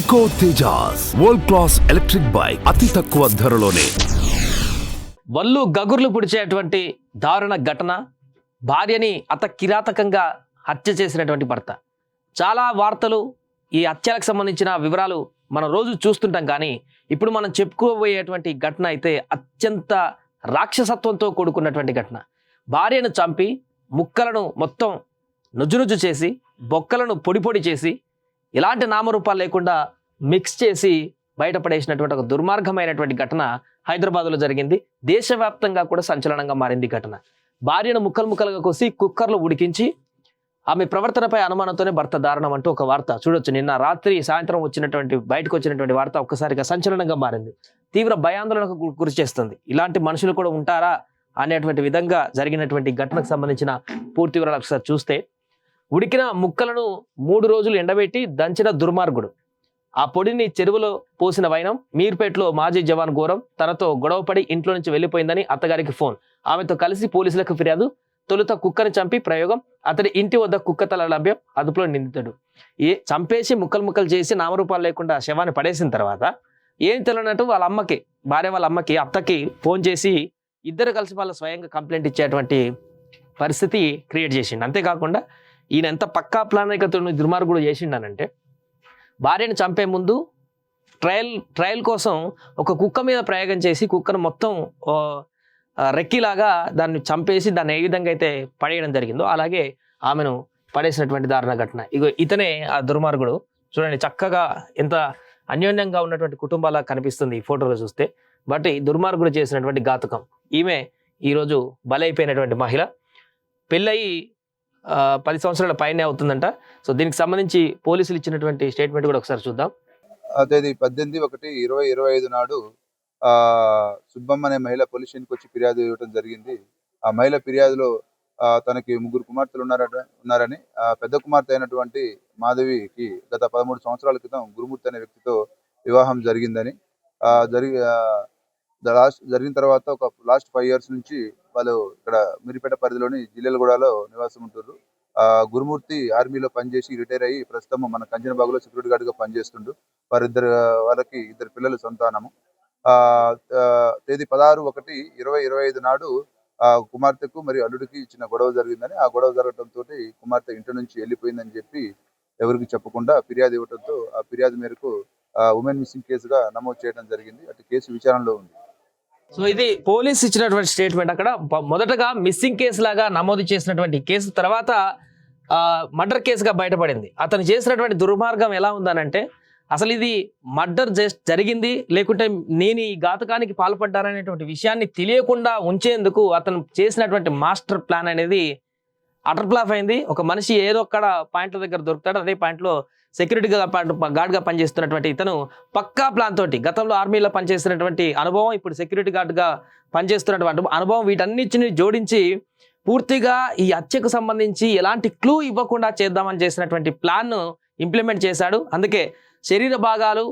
Eco Tejas world class electric bike అతి తక్కువ ధరలోనే. వల్లు గగుర్లు పుడిచేటువంటి దారుణ ఘటన భార్యని అత కిరాతకంగా హత్య చేసినటువంటి భర్త. చాలా వార్తలు ఈ హత్యలకు సంబంధించిన వివరాలు మనం రోజు చూస్తుంటాం కానీ ఇప్పుడు మనం చెప్పుకోబోయేటువంటి ఘటన అయితే అత్యంత రాక్షసత్వంతో కూడుకున్నటువంటి ఘటన. భార్యను చంపి ముక్కలను మొత్తం నుజ్జునుజ్జు చేసి బొక్కలను పొడి పొడి చేసి ఎలాంటి నామరూపాలు లేకుండా మిక్స్ చేసి బయటపడేసినటువంటి ఒక దుర్మార్గమైనటువంటి ఘటన హైదరాబాద్లో జరిగింది. దేశవ్యాప్తంగా కూడా సంచలనంగా మారింది ఘటన. భార్యను ముక్కలు ముక్కలుగా కోసి కుక్కర్లో ఉడికించి ఆమె ప్రవర్తనపై అనుమానంతోనే భర్త దారుణం అంటూ ఒక వార్త చూడొచ్చు. నిన్న రాత్రి సాయంత్రం వచ్చినటువంటి బయటకు వచ్చినటువంటి వార్త ఒక్కసారిగా సంచలనంగా మారింది. తీవ్ర భయాందోళనకు గురి చేస్తుంది. ఇలాంటి మనుషులు కూడా ఉంటారా అనేటువంటి విధంగా జరిగినటువంటి ఘటనకు సంబంధించిన పూర్తి వివరాలు ఒకసారి చూస్తే ఉడికిన ముక్కలను మూడు రోజులు ఎండబెట్టి దంచిన దుర్మార్గుడు. ఆ పొడిని చెరువులో పోసిన వైనం మీర్పేటలో మాజీ జవాన్ ఘోరం తనతో గొడవపడి ఇంట్లో నుంచి వెళ్ళిపోయిందని అత్తగారికి ఫోన్. ఆమెతో కలిసి పోలీసులకు ఫిర్యాదు తొలుత కుక్కను చంపి ప్రయోగం అతడి ఇంటి వద్ద కుక్క తల లభ్యం అదుపులో నిందితుడు. ఏ చంపేసి ముక్కలు ముక్కలు చేసి నామరూపాలు లేకుండా శవాన్ని పడేసిన తర్వాత ఏం తెలియనట్టు వాళ్ళ అమ్మకి భార్య వాళ్ళ అమ్మకి అత్తకి ఫోన్ చేసి ఇద్దరు కలిసి వాళ్ళ స్వయంగా కంప్లైంట్ ఇచ్చేటువంటి పరిస్థితి క్రియేట్ చేసిండు. అంతేకాకుండా ఈయన ఎంత పక్కా ప్లానికతను దుర్మార్గుడు చేసిండనంటే భార్యను చంపే ముందు ట్రయల్ ట్రయల్ కోసం ఒక కుక్క మీద ప్రయోగం చేసి కుక్కను మొత్తం రెక్కిలాగా దాన్ని చంపేసి దాన్ని ఏ విధంగా అయితే పడేయడం జరిగిందో అలాగే ఆమెను పడేసినటువంటి దారుణ ఘటన. ఇగో ఇతనే ఆ దుర్మార్గుడు. చూడండి చక్కగా ఎంత అన్యోన్యంగా ఉన్నటువంటి కుటుంబాలా కనిపిస్తుంది ఈ ఫోటోలో చూస్తే. బట్ ఈ దుర్మార్గుడు చేసినటువంటి ఘాతకం. ఈమె ఈరోజు బలైపోయినటువంటి మహిళ. పెళ్ళయి పది సంవత్సరాల పైనే అవుతుందంట. సో దీనికి సంబంధించి పోలీసులు ఇచ్చినటువంటి స్టేట్మెంట్ కూడా ఒకసారి చూద్దాం. తేదీ పద్దెనిమిది ఒకటి ఇరవై ఇరవై ఐదు నాడు ఆ సుబ్బమ్మ అనే మహిళ పోలీస్ స్టేషన్కి వచ్చి ఫిర్యాదు ఇవ్వడం జరిగింది. ఆ మహిళ ఫిర్యాదులో ఆ, తనకి ముగ్గురు కుమార్తెలు ఉన్నారట ఉన్నారని ఆ పెద్ద కుమార్తె అయినటువంటి మాధవికి గత పదమూడు సంవత్సరాల క్రితం గురుమూర్తి అనే వ్యక్తితో వివాహం జరిగిందని ఆ జరిగి లాస్ట్ జరిగిన తర్వాత ఒక లాస్ట్ ఫైవ్ ఇయర్స్ నుంచి వాళ్ళు ఇక్కడ మిరిపేట పరిధిలోని జిల్లెలగూడలో నివాసం ఉంటున్నారు ఆ గురుమూర్తి ఆర్మీలో పనిచేసి రిటైర్ అయ్యి ప్రస్తుతం మన కంచనబాగులో సెక్యూరిటీ గార్డ్గా పనిచేస్తుండు. వారిద్దరు వాళ్ళకి ఇద్దరు పిల్లలు సంతానము. ఆ ఆ, తేదీ పదహారు ఒకటి ఇరవై ఇరవై ఐదు నాడు ఆ కుమార్తెకు మరియు అల్లుడికి ఇచ్చిన గొడవ జరిగిందని ఆ గొడవ జరగడంతో కుమార్తె ఇంటి నుంచి వెళ్ళిపోయిందని చెప్పి ఎవరికి చెప్పకుండా ఫిర్యాదు ఇవ్వడంతో ఆ ఫిర్యాదు మేరకు ఉమెన్ మిస్సింగ్ కేసుగా నమోదు చేయడం జరిగింది. అటు కేసు విచారణలో ఉంది. సో ఇది పోలీస్ ఇచ్చినటువంటి స్టేట్మెంట్ అక్కడ. మొదటగా మిస్సింగ్ కేసు లాగా నమోదు చేసినటువంటి కేసు తర్వాత మర్డర్ కేసుగా బయటపడింది. అతను చేసినటువంటి దుర్మార్గం ఎలా ఉందనంటే అసలు ఇది మర్డర్ జస్ట్ జరిగింది లేకుంటే నేను ఈ ఘాతకానికి పాల్పడ్డారనేటువంటి విషయాన్ని తెలియకుండా ఉంచేందుకు అతను చేసినటువంటి మాస్టర్ ప్లాన్ అనేది అటర్ ప్లాఫ్ అయింది. ఒక మనిషి ఏదో ఒక్కడ పాయింట్ల దగ్గర దొరుకుతాడు అదే పాయింట్లో సెక్యూరిటీగా గార్డ్గా పనిచేస్తున్నటువంటి ఇతను పక్కా ప్లాన్ తోటి గతంలో ఆర్మీలో పనిచేస్తున్నటువంటి అనుభవం ఇప్పుడు సెక్యూరిటీ గార్డ్గా పనిచేస్తున్నటువంటి అనుభవం వీటన్నిటిని జోడించి పూర్తిగా ఈ హత్యకు సంబంధించి ఎలాంటి క్లూ ఇవ్వకుండా చేద్దామని చేసినటువంటి ప్లాన్ను ఇంప్లిమెంట్ చేశాడు. అందుకే శరీర భాగాలు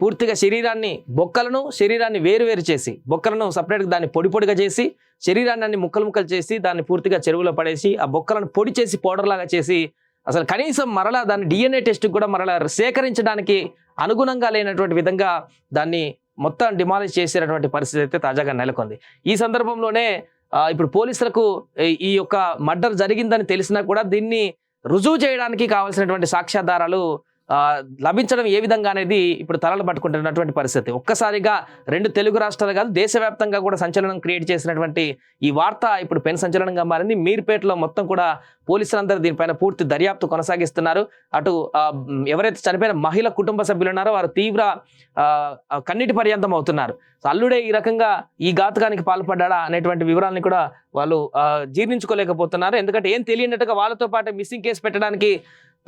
పూర్తిగా శరీరాన్ని బొక్కలను శరీరాన్ని వేరువేరు చేసి బొక్కలను సపరేట్గా దాన్ని పొడి పొడిగా చేసి శరీరాన్ని అన్ని ముక్కలు ముక్కలు చేసి దాన్ని పూర్తిగా చెరువులో పడేసి ఆ బొక్కలను పొడి చేసి పౌడర్ లాగా చేసి అసలు కనీసం మరలా దాన్ని డిఎన్ఏ టెస్ట్ కూడా మరలా సేకరించడానికి అనుగుణంగా లేనటువంటి విధంగా దాన్ని మొత్తం డిమాలిష్ చేసేటటువంటి పరిస్థితి అయితే తాజాగా నెలకొంది. ఈ సందర్భంలోనే ఇప్పుడు పోలీసులకు ఈ- యొక్క మర్డర్ జరిగిందని తెలిసినా కూడా దీన్ని రుజువు చేయడానికి కావాల్సినటువంటి సాక్ష్యాధారాలు లభించడం ఏ విధంగా అనేది ఇప్పుడు తలలు పట్టుకుంటున్నటువంటి పరిస్థితి. ఒక్కసారిగా రెండు తెలుగు రాష్ట్రాలు కాదు దేశవ్యాప్తంగా కూడా సంచలనం క్రియేట్ చేసినటువంటి ఈ వార్త ఇప్పుడు పెను సంచలనంగా మారింది. మీర్పేటలో మొత్తం కూడా పోలీసులందరూ దీనిపైన పూర్తి దర్యాప్తు కొనసాగిస్తున్నారు. అటు ఎవరైతే చనిపోయిన మహిళ కుటుంబ సభ్యులు ఉన్నారో వారు తీవ్ర ఆ, కన్నీటి పర్యంతం అవుతున్నారు. సో అల్లుడే ఈ రకంగా ఈ ఘాతకానికి పాల్పడ్డా అనేటువంటి వివరాలని కూడా వాళ్ళు జీర్ణించుకోలేకపోతున్నారు. ఎందుకంటే ఏం తెలియనట్టుగా వాళ్ళతో పాటు మిస్సింగ్ కేసు పెట్టడానికి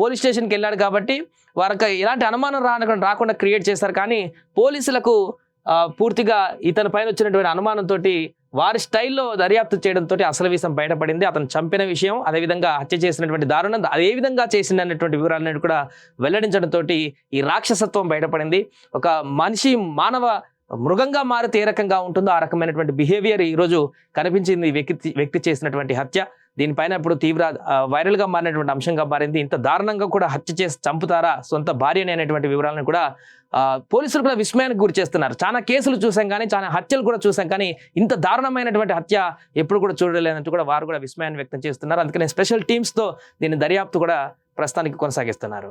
పోలీస్ స్టేషన్కి వెళ్ళాడు కాబట్టి వారికి ఎలాంటి అనుమానం రాకుండా రాకుండా క్రియేట్ చేశారు. కానీ పోలీసులకు పూర్తిగా ఇతని పైన వచ్చినటువంటి అనుమానంతో వారి స్టైల్లో దర్యాప్తు చేయడంతో అసలు విషయం బయటపడింది. అతను చంపిన విషయం అదేవిధంగా హత్య చేసినటువంటి దారుణం అదే విధంగా చేసినటువంటి వివరాలను కూడా వెల్లడించడంతో ఈ రాక్షసత్వం బయటపడింది. ఒక మనిషి మానవ మృగంగా మారితే ఏ రకంగా ఉంటుందో ఆ రకమైనటువంటి బిహేవియర్ ఈరోజు కనిపించింది వ్యక్తి వ్యక్తి చేసినటువంటి హత్య. దీనిపైన ఇప్పుడు తీవ్ర వైరల్గా మారినటువంటి అంశంగా మారింది. ఇంత దారుణంగా కూడా హత్య చేసి చంపుతారా సొంత భార్యని అనేటువంటి వివరాలను కూడా ఆ, పోలీసులు కూడా విస్మయానికి గురి చేస్తున్నారు. చాలా కేసులు చూసాం కానీ చాలా హత్యలు కూడా చూసాం కానీ ఇంత దారుణమైనటువంటి హత్య ఎప్పుడు కూడా చూడలేదంటూ కూడా వారు కూడా విస్మయాన్ని వ్యక్తం చేస్తున్నారు. అందుకనే స్పెషల్ టీమ్స్తో దీని దర్యాప్తు కూడా ప్రస్తుతానికి కొనసాగిస్తున్నారు.